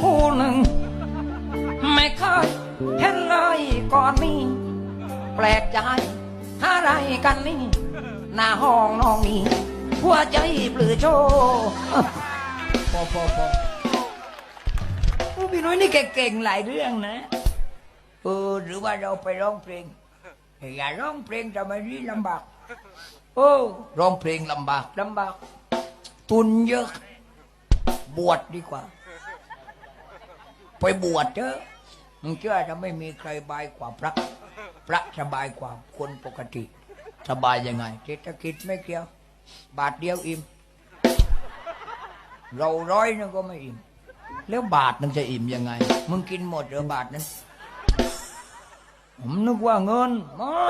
คู่หนึ่ง ไม่เคยเห็นเลยก่อนนี้ แปลกใจอะไรกันนี่ หน้าห้องน้องนี่หัวใจปลือโชพอพอพอโอ้พี่น้อยนี่เก่งหลายเรื่องนะเออหรือว่าเราไปร้องเพลงอย่าร้องเพลงทำไมนี่ลำบากโอ้ร้องเพลงลำบากลำบากทุนเยอะ บวชดีกว่า ไปบวชเถอะมึงเชื่อจะไม่มีใครบายกว่าพระ พระสบายกว่าคนปกติ สบายยังไงเศรษฐกิจไม่เกี่ยว บาทเดียวอิ่มเราร้อยนึงก็ไม่อิ่ม แล้วบาทนึงจะอิ่มยังไง มึงกินหมดเหรือบาทนั้นผมนึกว่าเงินไม่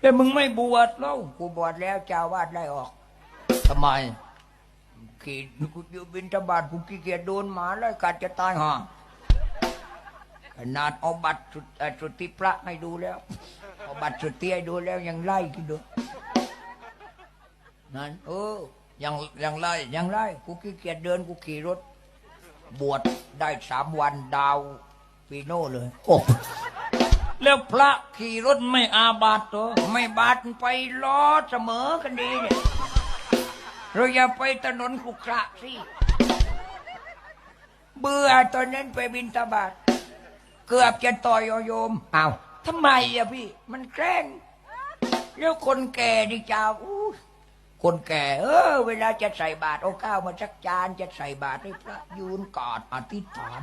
แต่มึงไม่บวชแล้วกูบวชแล้วเจ้าวาดไล่ออกทำไม ขี่กูยู่บินทบาทกูขี้เกียจโดนหมาไล่กัดจะตายห่าขนาดเอาบัตรสุติพระให้ดูแล้วเอาบัตรสุทธิให้ดูแล้วยังไล่กินดูนั่นเออยังยังไล่ยังไล่กูขี้เกียจเดินกูขี่รถ บวชได้สามวันดาวปีโน่เลยโอ้แล้วพระขี่รถไม่อาบาตตัวไม่บาตไปล้อเสมอกันดีเนี่ย เราอย่าไปถนนขรุขระสิ เบื่อตอนนั้นไปบินตาบาตเกือบจะต่อยโยมอ้าวทำไมอะพี่ มันแกล้ง แล้วคนแก่นี่จ้าอู้คนแก่ เออ เวลาจะใส่บาตรเอาข้าวมาสักจานจะใส่บาตรให้พระยืนกอดอธิษฐาน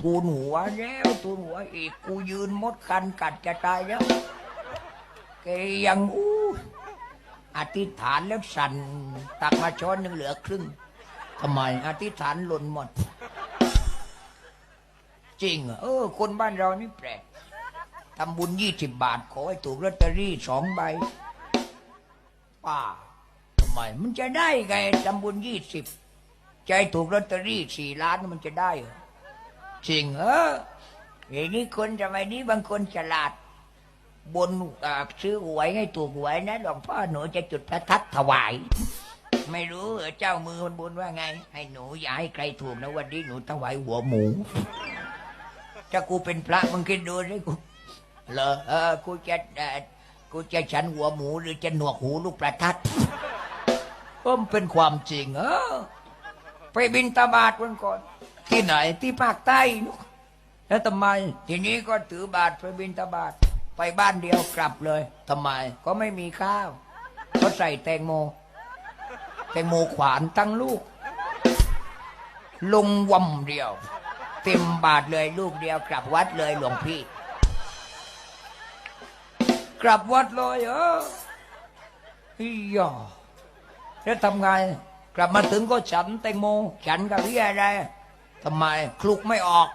ทูลหัวแล้วทูลหัวอีกกูยืนมดคันกัดจะตายแล้วแกยังอู้ อธิษฐานแล้วสั่นตักมาช้อนยังเหลือครึ่งทำไม อธิษฐานหล่นหมด จริงเหรออ คนบ้านเรานี่แปลกทำบุญยี่สิบบาท ขอให้ถูกลอตเตอรี่สองใบ ป้าทำไม มันจะได้ไงทำบุญยี่สิบใจถูกลอตเตอรี่สี่ล้านมันจะได้จริงเออเดี๋ยวนี้คนสมัยนี้บางคนฉลาด บนซื้อหวยให้ถูกหวยนะหลวงพ่อหนูจะจุดประทัดถวาย ไม่รู้เจ้ามือมันบนว่าไง ให้หนูอย่าให้ใครถูกนะวันนี้หนูถวายหัวหมูถ้ากูเป็นพระมึงคิดดูสิกูเหรอเออกูจะกูจะฉันหัวหมูหรือจะหนวกหูลูกประทัดก็มันเป็นความจริง เออ ไปบินตาบาทวันก่อน ที่ไหนที่ภาคใต้แล้วทำไม ทีนี้ก็ถือบาทไปบินตาบาท ไปบ้านเดียวกลับเลย ทำไม ก็ไม่มีข้าวก็ใส่แตงโม แตงโมขวานตั้งลูก ลงวำเดียว เต็มบาทเลยลูกเดียวกลับวัดเลยหลวงพี่ กลับวัดเลยเออฮิยาแล้วทำไง กลับมาถึงก็ฉันแตงโม ฉันกับพี่อะไรทำไมคลุกไม่ออก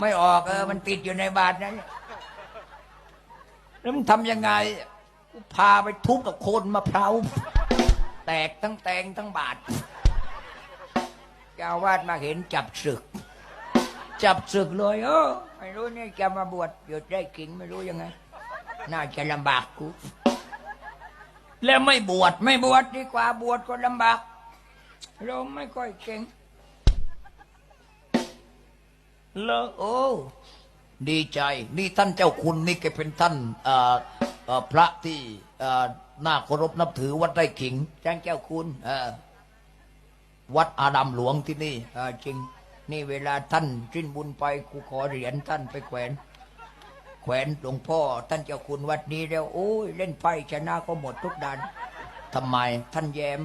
ไม่ออกเออมันติดอยู่ในบาทนั้น แล้วมันทำยังไงกูพาไปทุบกับโคนมะพร้าวแตกทั้งแตงทั้งบาทเจ้าวาดมาเห็นจับศึก จับศึกเลยเออไม่รู้เนี่ยจะมาบวชหยุดได้กินไม่รู้ยังไง น่าจะลำบากกูแล้วไม่บวชไม่บวชดีกว่าบวชก็ลำบากเราไม่ค่อยเก่งเลอะโอ้ ดีใจ นี่ท่านเจ้าคุณนี่แกเป็นท่านเอ่อเอ่อพระที่เอ่อน่าเคารพนับถือวัดไร่ขิงท่านเจ้าคุณเอ่อวัดอาดามหลวงที่นี่เออจริง นี่เวลาท่านสิ้นบุญไปกูขอเหรียญท่านไปแขวน แขวนหลวงพ่อ ท่านเจ้าคุณวัดนี้แล้วโอ้ยเล่นไพ่ชนะก็หมดทุกดันทำไมท่านแย้ม